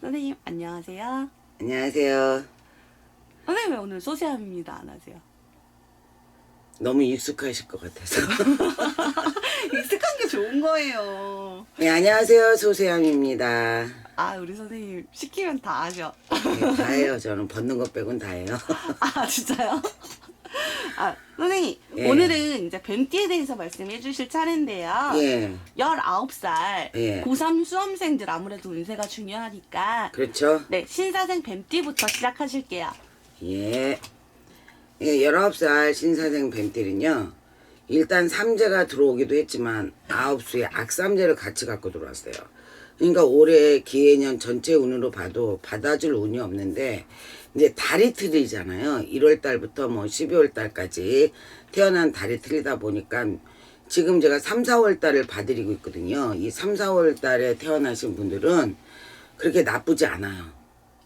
선생님 안녕하세요. 안녕하세요. 선생님 왜 오늘 소시함입니다 안 하세요? 너무 익숙하실 것 같아서. 익숙한 게 좋은 거예요. 네, 안녕하세요. 소세함입니다. 아 우리 선생님 시키면 다 하죠. 네, 다 해요. 저는 벗는 것 빼곤 다 해요. 아 진짜요? 아 선생님 예. 오늘은 이제 뱀띠에 대해서 말씀해 주실 차례인데요. 예, 19살 예. 고3 수험생들 아무래도 운세가 중요하니까 그렇죠. 네 신사생 뱀띠부터 시작하실게요. 예. 예, 19살 신사생 뱀띠는요. 일단 삼재가 들어오기도 했지만 아홉 수에 악삼재를 같이 갖고 들어왔어요. 그러니까 올해 기해년 전체 운으로 봐도 받아줄 운이 없는데 이제 달이 틀리잖아요. 1월 달부터 뭐 12월 달까지 태어난 달이 틀리다 보니까 지금 제가 3, 4월 달을 봐드리고 있거든요. 이 3, 4월 달에 태어나신 분들은 그렇게 나쁘지 않아요.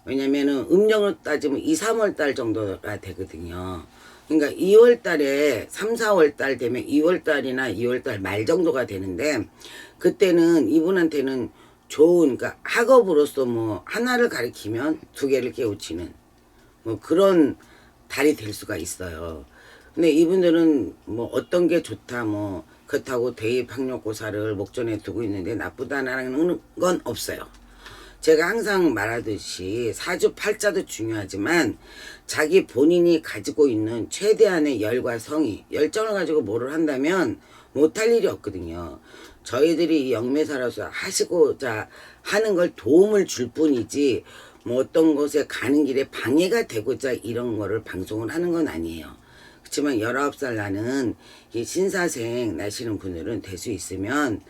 왜냐면은 음력으로 따지면 2, 3월 달 정도가 되거든요. 그러니까 2월 달에 3, 4월 달 되면 2월 달이나 2월 달 말 정도가 되는데 그때는 이분한테는 좋은 그러니까 학업으로서 뭐 하나를 가리키면 두 개를 깨우치는 뭐 그런 달이 될 수가 있어요. 근데 이분들은 뭐 어떤 게 좋다 뭐 그렇다고 대입 학력고사를 목전에 두고 있는데 나쁘다라는 건 없어요. 제가 항상 말하듯이 사주팔자도 중요하지만 자기 본인이 가지고 있는 최대한의 열과 성의, 열정을 가지고 뭐를 한다면 못할 일이 없거든요. 저희들이 이 영매사로서 하시고자 하는 걸 도움을 줄 뿐이지 뭐 어떤 곳에 가는 길에 방해가 되고자 이런 거를 방송을 하는 건 아니에요. 그렇지만 19살 나는 이 신사생 나시는 분들은 될 수 있으면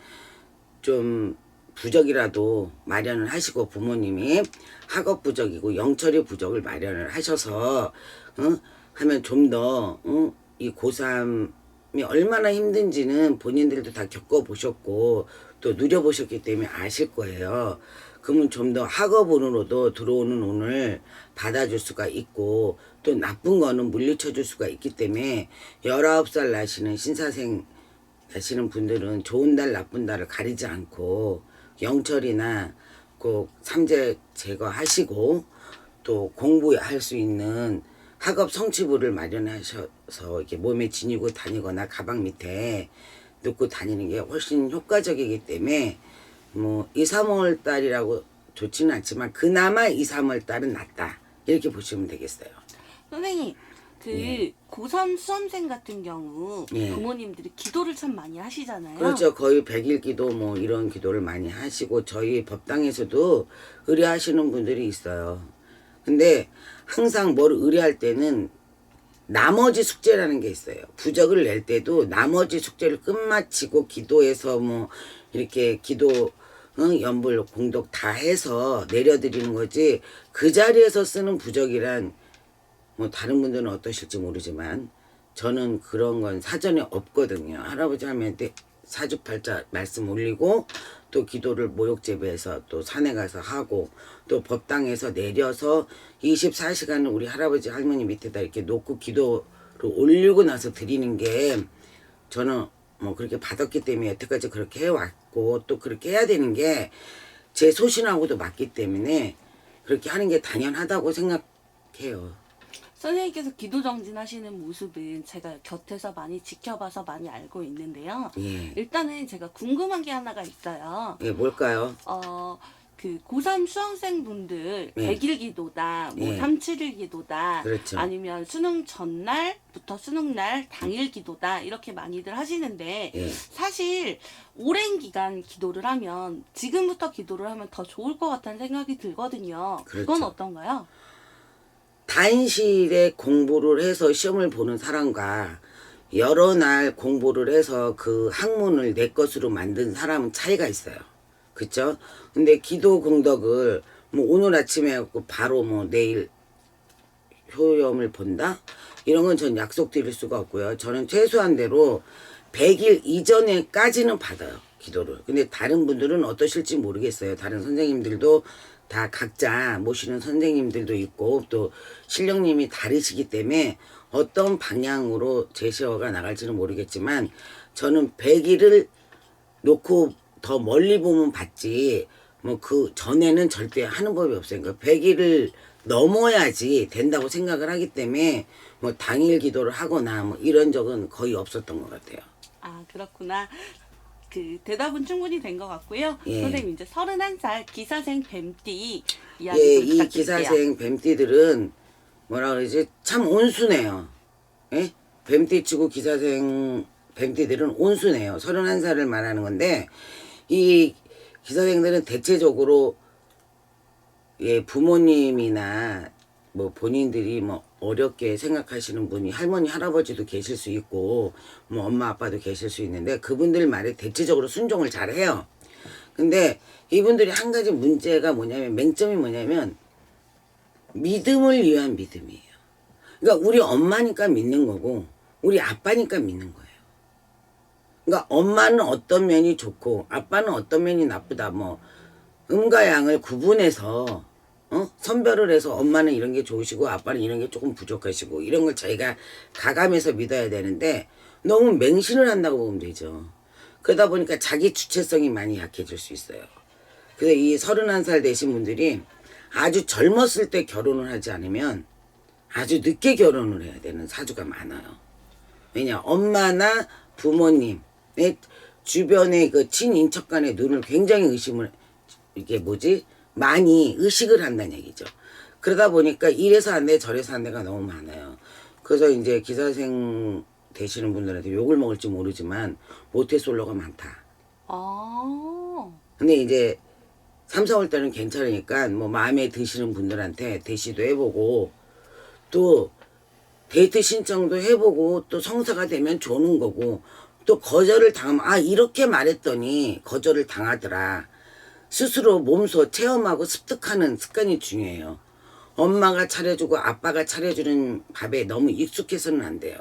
좀 부적이라도 마련을 하시고 부모님이 학업 부적이고 영철이 부적을 마련을 하셔서 어? 하면 좀더 어? 이 고3이 얼마나 힘든지는 본인들도 다 겪어보셨고 또 누려보셨기 때문에 아실 거예요. 그러면 좀 더 학업운으로도 들어오는 운을 받아줄 수가 있고 또 나쁜 거는 물리쳐 줄 수가 있기 때문에 19살 나시는 신사생 하시는 분들은 좋은 달 나쁜 달을 가리지 않고 영철이나 꼭 삼재 제거하시고 또 공부할 수 있는 학업 성취부를 마련하셔서 이렇게 몸에 지니고 다니거나 가방 밑에 넣고 다니는 게 훨씬 효과적이기 때문에 뭐 2, 3월 달이라고 좋지는 않지만 그나마 2, 3월 달은 낫다 이렇게 보시면 되겠어요. 선생님 그 예. 고3 수험생 같은 경우 예. 부모님들이 기도를 참 많이 하시잖아요. 그렇죠. 거의 백일 기도 뭐 이런 기도를 많이 하시고 저희 법당에서도 의뢰하시는 분들이 있어요. 근데 항상 뭘 의뢰할 때는 나머지 숙제라는 게 있어요. 부적을 낼 때도 나머지 숙제를 끝마치고 기도해서 뭐 이렇게 기도 응, 연불 공덕 다 해서 내려드리는 거지 그 자리에서 쓰는 부적이란 뭐 다른 분들은 어떠실지 모르지만 저는 그런 건 사전에 없거든요. 할아버지 할머니한테 사주팔자 말씀 올리고 또 기도를 모욕제배해서 또 산에 가서 하고 또 법당에서 내려서 24시간을 우리 할아버지 할머니 밑에다 이렇게 놓고 기도를 올리고 나서 드리는 게 저는 뭐 그렇게 받았기 때문에 여태까지 그렇게 해왔고 또 그렇게 해야 되는 게 제 소신하고도 맞기 때문에 그렇게 하는 게 당연하다고 생각해요. 선생님께서 기도 정진하시는 모습은 제가 곁에서 많이 지켜봐서 많이 알고 있는데요. 예. 일단은 제가 궁금한 게 하나가 있어요. 예, 뭘까요? 어, 그 고3 수험생분들 예. 100일 기도다, 뭐 예. 3, 7일 기도다, 그렇죠. 아니면 수능 전날부터 수능 날 당일 기도다 이렇게 많이들 하시는데 예. 사실 오랜 기간 기도를 하면 지금부터 기도를 하면 더 좋을 것 같다는 생각이 들거든요. 그건 그렇죠. 어떤가요? 단실에 공부를 해서 시험을 보는 사람과 여러 날 공부를 해서 그 학문을 내 것으로 만든 사람은 차이가 있어요. 그쵸? 근데 기도 공덕을 뭐 오늘 아침에 해갖고 바로 뭐 내일 효염을 본다? 이런 건 전 약속 드릴 수가 없고요. 저는 최소한대로 100일 이전에까지는 받아요. 기도를. 근데 다른 분들은 어떠실지 모르겠어요. 다른 선생님들도 다 각자 모시는 선생님들도 있고 또 실령님이 다르시기 때문에 어떤 방향으로 제시어가 나갈지는 모르겠지만 저는 100일을 놓고 더 멀리 보면 받지 뭐 그 전에는 절대 하는 법이 없어요. 그러니까 100일을 넘어야지 된다고 생각을 하기 때문에 뭐 당일 기도를 하거나 뭐 이런 적은 거의 없었던 것 같아요. 아 그렇구나. 그 대답은 충분히 된 것 같고요. 예. 선생님 이제 31살 기사생 뱀띠 이야기 예, 좀 이 부탁드릴게요. 기사생 뱀띠들은 뭐라 그러지 참 온순해요. 예? 뱀띠 치고 기사생 뱀띠들은 온순해요. 31살을 말하는 건데 이 기사생들은 대체적으로 예, 부모님이나 뭐 본인들이 뭐 어렵게 생각하시는 분이 할머니 할아버지도 계실 수 있고 뭐 엄마 아빠도 계실 수 있는데 그분들 말에 대체적으로 순종을 잘 해요. 근데 이분들이 한 가지 문제가 뭐냐면 맹점이 뭐냐면 믿음을 위한 믿음이에요. 그러니까 우리 엄마니까 믿는 거고 우리 아빠니까 믿는 거예요. 그러니까 엄마는 어떤 면이 좋고 아빠는 어떤 면이 나쁘다 뭐 음과 양을 구분해서 어? 선별을 해서 엄마는 이런 게 좋으시고 아빠는 이런 게 조금 부족하시고 이런 걸 저희가 가감해서 믿어야 되는데 너무 맹신을 한다고 보면 되죠. 그러다 보니까 자기 주체성이 많이 약해질 수 있어요. 그래서 이 31살 되신 분들이 아주 젊었을 때 결혼을 하지 않으면 아주 늦게 결혼을 해야 되는 사주가 많아요. 왜냐, 엄마나 부모님, 의 주변의 그 친인척 간의 눈을 굉장히 의심을, 이게 뭐지? 많이 의식을 한다는 얘기죠. 그러다 보니까 이래서 안 돼, 저래서 안 돼가 너무 많아요. 그래서 이제 기사생 되시는 분들한테 욕을 먹을지 모르지만 모태솔로가 많다. 아, 근데 이제 3, 4월 달은 괜찮으니까 뭐 마음에 드시는 분들한테 대시도 해보고 또 데이트 신청도 해보고 또 성사가 되면 좋은 거고 또 거절을 당하면 아 이렇게 말했더니 거절을 당하더라 스스로 몸소 체험하고 습득하는 습관이 중요해요 엄마가 차려주고 아빠가 차려주는 밥에 너무 익숙해서는 안 돼요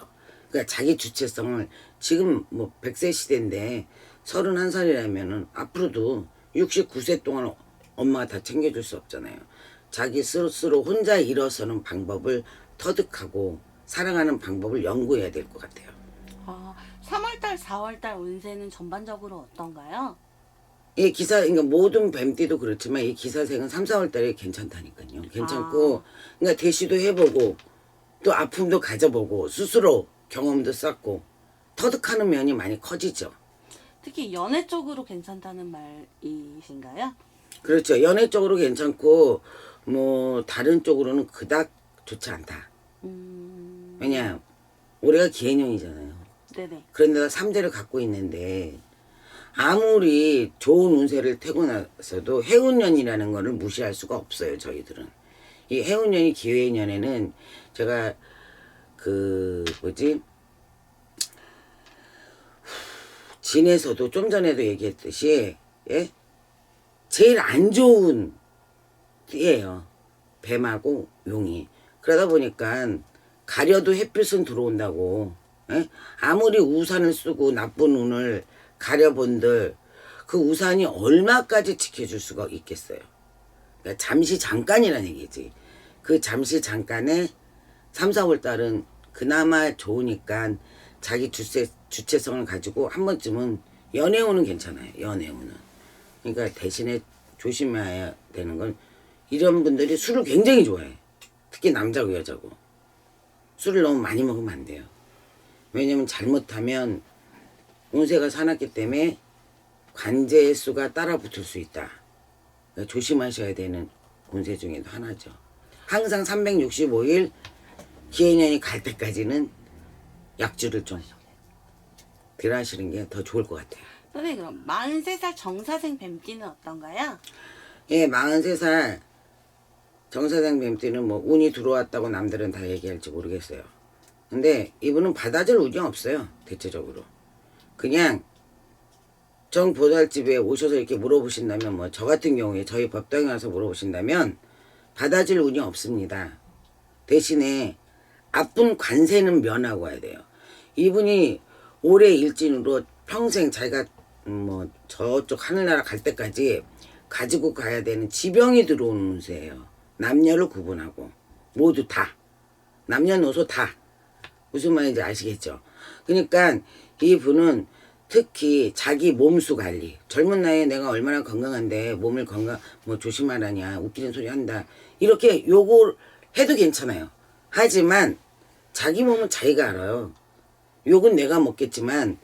그러니까 자기 주체성을 지금 뭐 100세 시대인데 31살이라면은 앞으로도 69세 동안 엄마가 다 챙겨줄 수 없잖아요. 자기 스스로 혼자 일어서는 방법을 터득하고 사랑하는 방법을 연구해야 될 것 같아요. 아 3월달, 4월달 운세는 전반적으로 어떤가요? 이 기사, 그러니까 모든 뱀띠도 그렇지만 이 기사생은 3, 4월 달에 괜찮다니까요. 괜찮고, 그러니까 대시도 해보고, 또 아픔도 가져보고, 스스로 경험도 쌓고, 터득하는 면이 많이 커지죠. 특히 연애 쪽으로 괜찮다는 말이신가요? 그렇죠. 연애 쪽으로 괜찮고 뭐 다른 쪽으로는 그닥 좋지 않다. 음, 왜냐 올해가 기해년이잖아요. 네네. 그런데다 삼재를 갖고 있는데 아무리 좋은 운세를 태고 나서도 해운년이라는 거를 무시할 수가 없어요. 저희들은 이 해운년이 기해년에는 제가 그 뭐지 진에서도 좀 전에도 얘기했듯이 예 제일 안 좋은 띠예요. 뱀하고 용이. 그러다 보니까 가려도 햇빛은 들어온다고. 예? 아무리 우산을 쓰고 나쁜 운을 가려본들 그 우산이 얼마까지 지켜줄 수가 있겠어요. 그러니까 잠시 잠깐이라는 얘기지. 그 잠시 잠깐에 3, 4월 달은 그나마 좋으니까 자기 주체, 주체성을 가지고 한 번쯤은 연애운은 괜찮아요. 연애운은. 그러니까 대신에 조심해야 되는 건 이런 분들이 술을 굉장히 좋아해. 특히 남자고 여자고. 술을 너무 많이 먹으면 안 돼요. 왜냐면 잘못하면 운세가 사납기 때문에 관제의 수가 따라 붙을 수 있다. 그러니까 조심하셔야 되는 운세 중에도 하나죠. 항상 365일 기해년이 갈 때까지는 약주를 좀 덜 하시는 게 더 좋을 것 같아요. 선생님 그럼 43살 정사생 뱀띠는 어떤가요? 예, 43살 정사장 뱀띠는 뭐 운이 들어왔다고 남들은 다 얘기할지 모르겠어요. 근데 이분은 받아줄 운이 없어요. 대체적으로. 그냥 정 보살집에 오셔서 이렇게 물어보신다면 뭐 저 같은 경우에 저희 법당에 와서 물어보신다면 받아줄 운이 없습니다. 대신에 아픈 관세는 면하고 와야 돼요. 이분이 올해 일진으로 평생 자기가 음, 뭐 저쪽 하늘나라 갈 때까지 가지고 가야 되는 지병이 들어오는 운세예요. 남녀를 구분하고 모두 다 남녀노소 다 무슨 말인지 아시겠죠? 그러니까 이분은 특히 자기 몸수 관리. 젊은 나이에 내가 얼마나 건강한데 몸을 건강 뭐 조심하라냐 웃기는 소리 한다. 이렇게 요걸 해도 괜찮아요. 하지만 자기 몸은 자기가 알아요. 욕은 내가 먹겠지만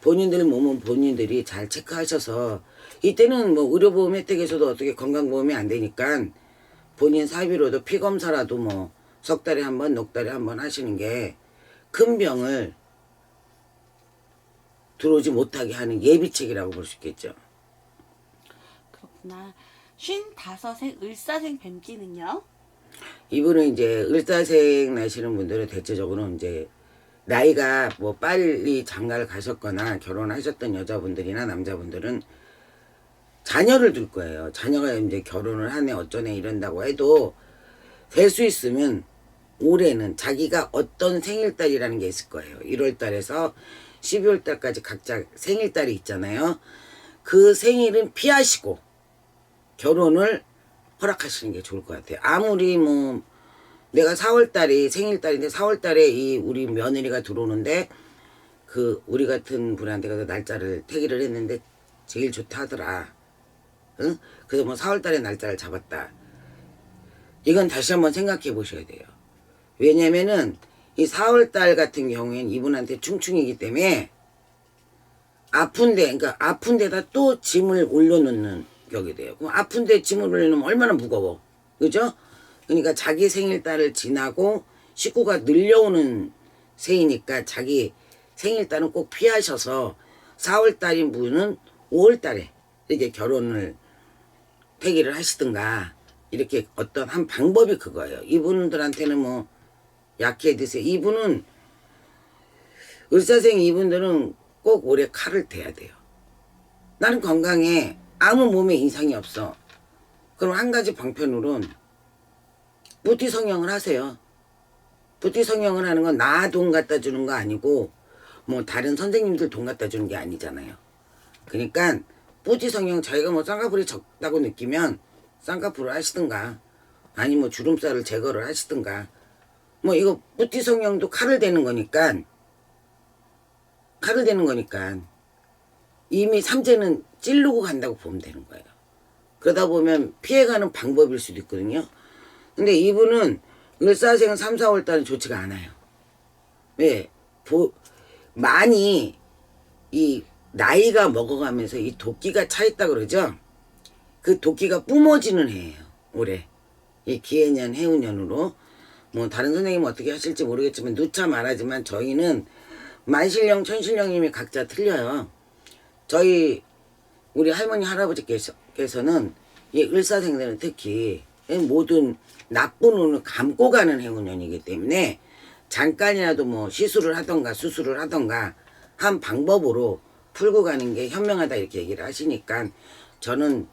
본인들 몸은 본인들이 잘 체크하셔서 이때는 뭐 의료보험 혜택에서도 어떻게 건강보험이 안 되니까 본인 사비로도 피검사라도 뭐 석 달에 한 번, 넉 달에 한 번 하시는 게 큰 병을 들어오지 못하게 하는 예비책이라고 볼 수 있겠죠. 그렇구나. 쉰 다섯의 을사생 뱀띠는요? 이분은 이제 을사생 나시는 분들은 대체적으로 이제 나이가 뭐 빨리 장가를 가셨거나 결혼하셨던 여자분들이나 남자분들은 자녀를 둘 거예요. 자녀가 이제 결혼을 하네 어쩌네 이런다고 해도 될 수 있으면 올해는 자기가 어떤 생일달이라는 게 있을 거예요. 1월 달에서 12월 달까지 각자 생일달이 있잖아요. 그 생일은 피하시고 결혼을 허락하시는 게 좋을 것 같아요. 아무리 뭐 내가 4월 달이 생일 달인데 4월 달에 이 우리 며느리가 들어오는데 그 우리 같은 분한테 가서 날짜를 태기를 했는데 제일 좋다 하더라. 응? 그래서 뭐 4월 달에 날짜를 잡았다. 이건 다시 한번 생각해 보셔야 돼요. 왜냐면은 이 4월 달 같은 경우에는 이분한테 충충이기 때문에 아픈데, 그러니까 아픈데다 또 짐을 올려놓는 격이 돼요. 그럼 아픈데 짐을 올려놓으면 얼마나 무거워. 그죠? 그러니까 자기 생일달을 지나고 식구가 늘려오는 새이니까 자기 생일달은 꼭 피하셔서 4월달인 분은 5월달에 이렇게 결혼을 태기를 하시든가 이렇게 어떤 한 방법이 그거예요. 이분들한테는 뭐 약해 드세요. 이분은 을사생 이분들은 꼭 올해 칼을 대야 돼요. 나는 건강해. 아무 몸에 이상이 없어. 그럼 한 가지 방편으로는 부티 성형을 하세요. 부티 성형을 하는 건 나 돈 갖다 주는 거 아니고 뭐 다른 선생님들 돈 갖다 주는 게 아니잖아요. 그러니까 부티 성형 자기가 뭐 쌍꺼풀이 적다고 느끼면 쌍꺼풀을 하시든가 아니 뭐 주름살을 제거를 하시든가 뭐 이거 부티 성형도 칼을 대는 거니까 칼을 대는 거니까 이미 삼재는 찌르고 간다고 보면 되는 거예요. 그러다 보면 피해가는 방법일 수도 있거든요. 근데 이분은 을사생은 3, 4월 달은 좋지가 않아요. 왜? 보, 많이 이 나이가 먹어가면서 이 도끼가 차 있다 그러죠? 그 도끼가 뿜어지는 해예요. 올해. 이 기해년, 해운년으로. 뭐 다른 선생님은 어떻게 하실지 모르겠지만 누차 말하지만 저희는 만실령, 천실령님이 각자 틀려요. 저희 우리 할머니 할아버지께서는 이 을사생들은 특히 모든 나쁜 운을 감고 가는 해운년이기 때문에 잠깐이라도 뭐 시술을 하던가 수술을 하던가 한 방법으로 풀고 가는 게 현명하다 이렇게 얘기를 하시니까 저는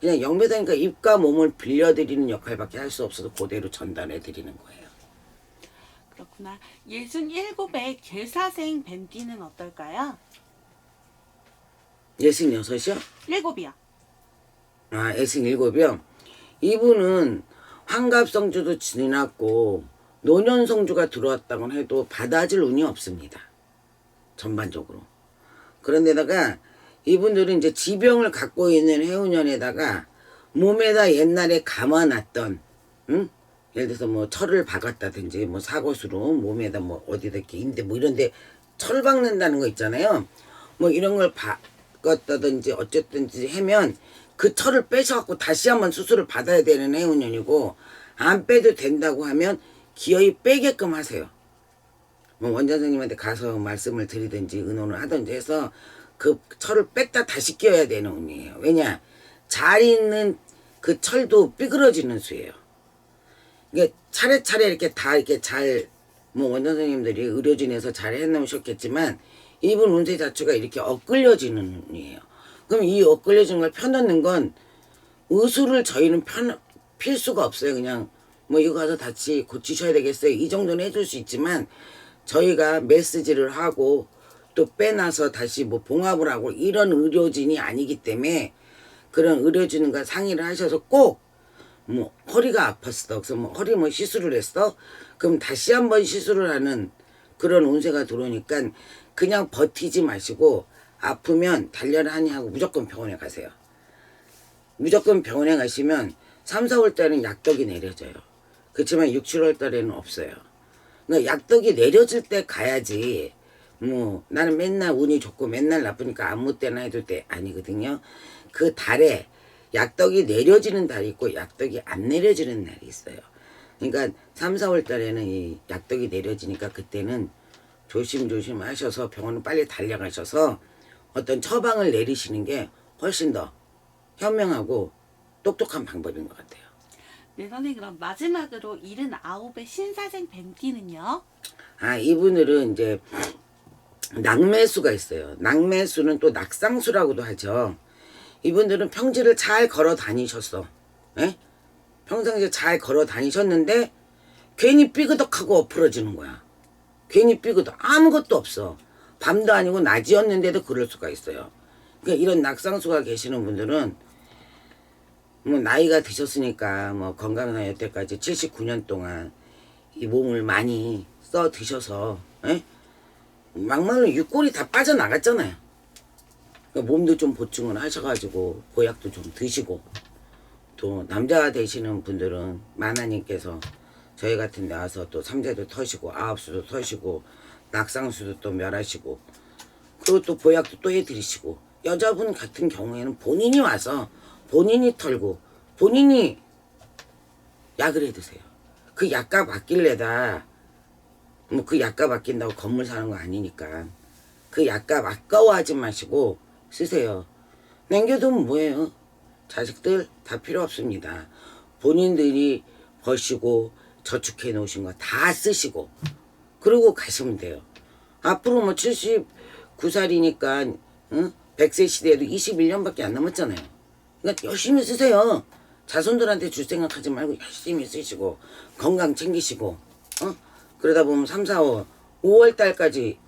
그냥 영배다니까 입과 몸을 빌려드리는 역할밖에 할 수 없어서 그대로 전달해 드리는 거예요. 그렇구나. 예순 일곱의 계사생 뱀띠는 어떨까요? 예순 여섯이요? 일곱이요. 아, 예순 일곱이요? 이분은 환갑성주도 지났고 노년성주가 들어왔다고 해도 받아줄 운이 없습니다. 전반적으로. 그런데다가 이분들은 이제 지병을 갖고 있는 해운년에다가 몸에다 옛날에 감아놨던 응? 예를 들어서 뭐 철을 박았다든지 뭐 사고수로 몸에다 뭐 어디다 이렇게 인대 뭐 이런데 철 박는다는 거 있잖아요. 뭐 이런 걸 박았다든지 어쨌든지 하면 그 철을 빼셔갖고 다시 한번 수술을 받아야 되는 해운년이고 안 빼도 된다고 하면 기어이 빼게끔 하세요. 뭐 원장 선생님한테 가서 말씀을 드리든지 의논을 하든지 해서 그 철을 뺐다 다시 끼워야 되는 운이에요. 왜냐 잘 있는 그 철도 삐그러지는 수예요. 이게 차례차례 이렇게 다 이렇게 잘 뭐 원장 선생님들이 의료진에서 잘 해놓으셨겠지만 이분 운세 자체가 이렇게 엇갈려지는 운이에요. 그럼 이 엇갈려진 걸 펴놓는 건 의술을 저희는 편, 필 수가 없어요. 그냥 뭐 이거 가서 다시 고치셔야 되겠어요. 이 정도는 해줄 수 있지만 저희가 메시지를 하고 또 빼놔서 다시 뭐 봉합을 하고 이런 의료진이 아니기 때문에 그런 의료진과 상의를 하셔서 꼭 뭐 허리가 아팠어. 그래서 뭐 허리 뭐 시술을 했어. 그럼 다시 한번 시술을 하는 그런 운세가 들어오니까 그냥 버티지 마시고 아프면 단련하니 하고 무조건 병원에 가세요. 무조건 병원에 가시면 3, 4월 달에는 약덕이 내려져요. 그렇지만 6, 7월 달에는 없어요. 그러니까 약덕이 내려질 때 가야지. 뭐 나는 맨날 운이 좋고 맨날 나쁘니까 아무 때나 해도 돼 아니거든요. 그 달에 약덕이 내려지는 달이 있고 약덕이 안 내려지는 날이 있어요. 그러니까 3, 4월 달에는 이 약덕이 내려지니까 그때는 조심조심 하셔서 병원을 빨리 달려가셔서 어떤 처방을 내리시는 게 훨씬 더 현명하고 똑똑한 방법인 것 같아요. 네, 선생님 그럼 마지막으로 79의 신사생 뱀띠는요? 아, 이분들은 이제 낙매수가 있어요. 낙매수는 또 낙상수라고도 하죠. 이분들은 평지를 잘 걸어 다니셨어. 예? 평상시에 잘 걸어 다니셨는데 괜히 삐그덕하고 엎으러지는 거야. 괜히 삐그덕 아무것도 없어. 밤도 아니고 낮이었는데도 그럴 수가 있어요. 그러니까 이런 낙상수가 계시는 분들은 뭐 나이가 드셨으니까 뭐 건강나 여태까지 79년 동안 이 몸을 많이 써 드셔서 예? 막말로 육골이 다 빠져나갔잖아요. 그러니까 몸도 좀 보충을 하셔가지고 보약도 좀 드시고 또 남자 되시는 분들은 마나님께서 저희 같은 데 와서 또 삼재도 터시고 아홉수도 터시고 낙상수도 또 멸하시고 그리고 또 보약도 또 해드리시고 여자분 같은 경우에는 본인이 와서 본인이 털고 본인이 약을 해드세요. 그 약값 아낄래다 뭐 그 약값 아낀다고 건물 사는 거 아니니까 그 약값 아까워하지 마시고 쓰세요. 남겨두면 뭐예요? 자식들 다 필요 없습니다. 본인들이 버시고 저축해 놓으신 거 다 쓰시고 그러고 가시면 돼요. 앞으로 뭐 79살이니까 응? 100세 시대에도 21년밖에 안 남았잖아요. 그러니까 열심히 쓰세요. 자손들한테 줄 생각하지 말고 열심히 쓰시고 건강 챙기시고 어? 그러다 보면 3, 4, 5 5월 달까지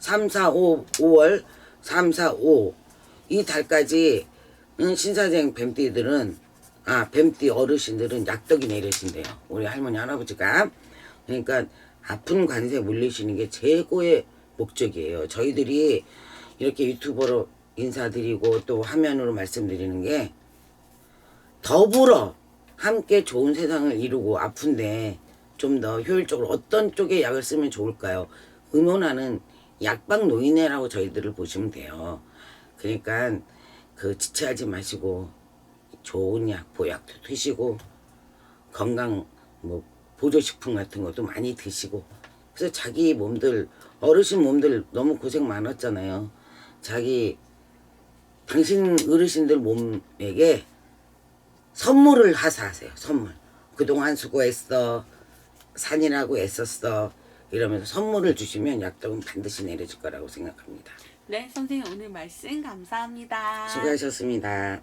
3, 4, 5, 5월 3, 4, 5 이 달까지 응, 신사생 뱀띠들은 아 뱀띠 어르신들은 약덕이 내리신대요. 우리 할머니 할아버지가 그러니까 아픈 관세 물리시는 게 최고의 목적이에요. 저희들이 이렇게 유튜버로 인사드리고 또 화면으로 말씀드리는 게 더불어 함께 좋은 세상을 이루고 아픈데 좀 더 효율적으로 어떤 쪽에 약을 쓰면 좋을까요? 의논하는 약방 노인네라고 저희들을 보시면 돼요. 그러니까 그 지체하지 마시고 좋은 약, 보약도 드시고 건강 뭐 보조식품 같은 것도 많이 드시고 그래서 자기 몸들 어르신 몸들 너무 고생 많았잖아요. 자기 당신 어르신들 몸에게 선물을 하사하세요. 선물. 그동안 수고했어. 산이라고 애썼어. 이러면서 선물을 주시면 약덕은 반드시 내려질 거라고 생각합니다. 네, 선생님 오늘 말씀 감사합니다. 수고하셨습니다.